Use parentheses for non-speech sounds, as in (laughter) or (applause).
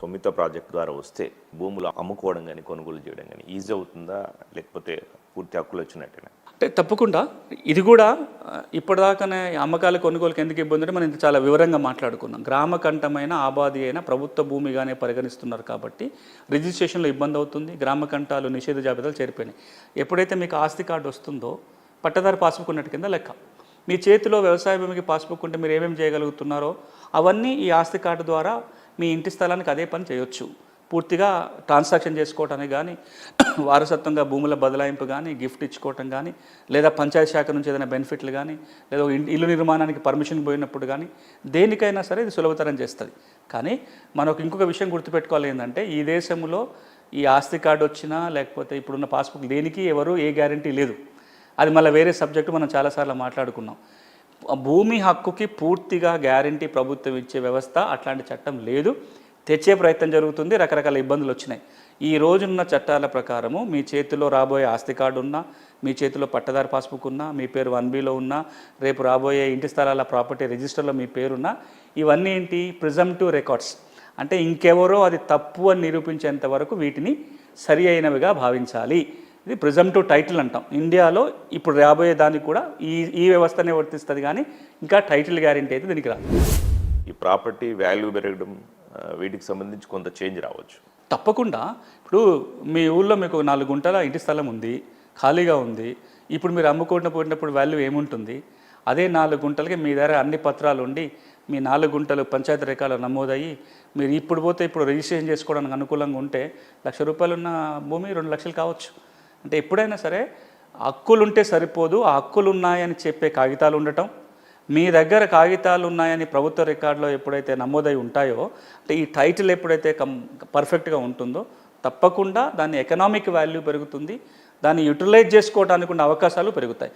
సొమ్మిత project ద్వారా వస్తే భూములు అమ్ముకోవడం కానీ కొనుగోలు చేయడం కానీ ఈజీ అవుతుందా? లేకపోతే పూర్తి హక్కులు వచ్చినట్టేనా? అంటే తప్పకుండా. ఇది కూడా ఇప్పటిదాకానే అమ్మకాల కొనుగోలుకి ఎందుకు ఇబ్బంది అంటే మనం ఇంత చాలా వివరంగా మాట్లాడుకున్నాం. గ్రామ కంఠమైన ఆబాది అయిన ప్రభుత్వ భూమిగానే పరిగణిస్తున్నారు కాబట్టి రిజిస్ట్రేషన్లో ఇబ్బంది అవుతుంది గ్రామ కంఠాలు నిషేధ జాబితాలు చేరిపోయినాయి. ఎప్పుడైతే మీకు ఆస్తి కార్డు వస్తుందో పట్టదారు పాస్బుక్ ఉన్నట్టు కింద లెక్క. మీ చేతిలో వ్యవసాయ భూమికి పాస్బుక్ ఉంటే మీరు ఏమేమి చేయగలుగుతున్నారో అవన్నీ ఈ ఆస్తి కార్డు ద్వారా మీ ఇంటి స్థలానికి అదే పని చేయొచ్చు. పూర్తిగా ట్రాన్సాక్షన్ చేసుకోవటానికి కానీ (coughs) వారసత్వంగా భూముల బదలాయింపు కానీ గిఫ్ట్ ఇచ్చుకోవటం కానీ లేదా పంచాయతీ శాఖ నుంచి ఏదైనా బెనిఫిట్లు కానీ లేదా ఇల్లు నిర్మాణానికి పర్మిషన్ పోయినప్పుడు కానీ దేనికైనా సరే ఇది సులభతరం చేస్తుంది. కానీ మనకు ఇంకొక విషయం గుర్తుపెట్టుకోవాలి ఏంటంటే ఈ దేశంలో ఈ ఆస్తి కార్డు వచ్చినా లేకపోతే ఇప్పుడున్న పాస్బుక్ దేనికి ఎవరు ఏ గ్యారంటీ లేదు. అది మళ్ళీ వేరే సబ్జెక్టు మనం చాలాసార్లు మాట్లాడుకున్నాం. భూమి హక్కుకి పూర్తిగా గ్యారంటీ ప్రభుత్వం ఇచ్చే వ్యవస్థ అట్లాంటి చట్టం లేదు. తెచ్చే ప్రయత్నం జరుగుతుంది రకరకాల ఇబ్బందులు వచ్చినాయి. ఈ రోజున్న చట్టాల ప్రకారము మీ చేతిలో రాబోయే ఆస్తి కార్డు ఉన్నా మీ చేతిలో పట్టదారు పాస్బుక్ ఉన్నా మీ పేరు వన్ బీలో ఉన్నా రేపు రాబోయే ఇంటి స్థలాల ప్రాపర్టీ రిజిస్టర్లో మీ పేరున్నా ఇవన్నీ ఏంటి? Presumptive records. అంటే ఇంకెవరో అది తప్పు అని నిరూపించేంత వరకు వీటిని సరి అయినవిగా భావించాలి. ఇది ప్రిజమ్టివ్ టైటిల్ అంటాం. ఇండియాలో ఇప్పుడు రాబోయే దానికి కూడా ఈ ఈ వ్యవస్థనే వర్తిస్తుంది కానీ ఇంకా టైటిల్ గ్యారెంటీ అయితే దీనికి రాదు. ఈ ప్రాపర్టీ వాల్యూ పెరగడం వీటికి సంబంధించి కొంత చేంజ్ రావచ్చు. తప్పకుండా. ఇప్పుడు మీ ఊళ్ళో మీకు నాలుగు గుంటల ఇంటి స్థలం ఉంది ఖాళీగా ఉంది. ఇప్పుడు మీరు అమ్ముకుంటూ పోయినప్పుడు వాల్యూ ఏముంటుంది? అదే నాలుగు గుంటలకి మీ దగ్గర అన్ని పత్రాలు ఉండి మీ నాలుగు గుంటలు పంచాయతీ రికార్డులో నమోదయ్యి మీరు ఇప్పుడు పోతే ఇప్పుడు రిజిస్ట్రేషన్ చేసుకోవడానికి అనుకూలంగా ఉంటే లక్ష రూపాయలు ఉన్న భూమి రెండు లక్షలు కావచ్చు. అంటే ఎప్పుడైనా సరే హక్కులుంటే సరిపోదు ఆ హక్కులు ఉన్నాయని చెప్పే కాగితాలు ఉండటం. మీ దగ్గర కాగితాలు ఉన్నాయని ప్రభుత్వ రికార్డులో ఎప్పుడైతే నమోదై ఉంటాయో అంటే ఈ టైటిల్ ఎప్పుడైతే కం పర్ఫెక్ట్గా ఉంటుందో తప్పకుండా దాని ఎకనామిక్ వాల్యూ పెరుగుతుంది దాన్ని యూటిలైజ్ చేసుకోవడానికి ఉన్న అవకాశాలు పెరుగుతాయి.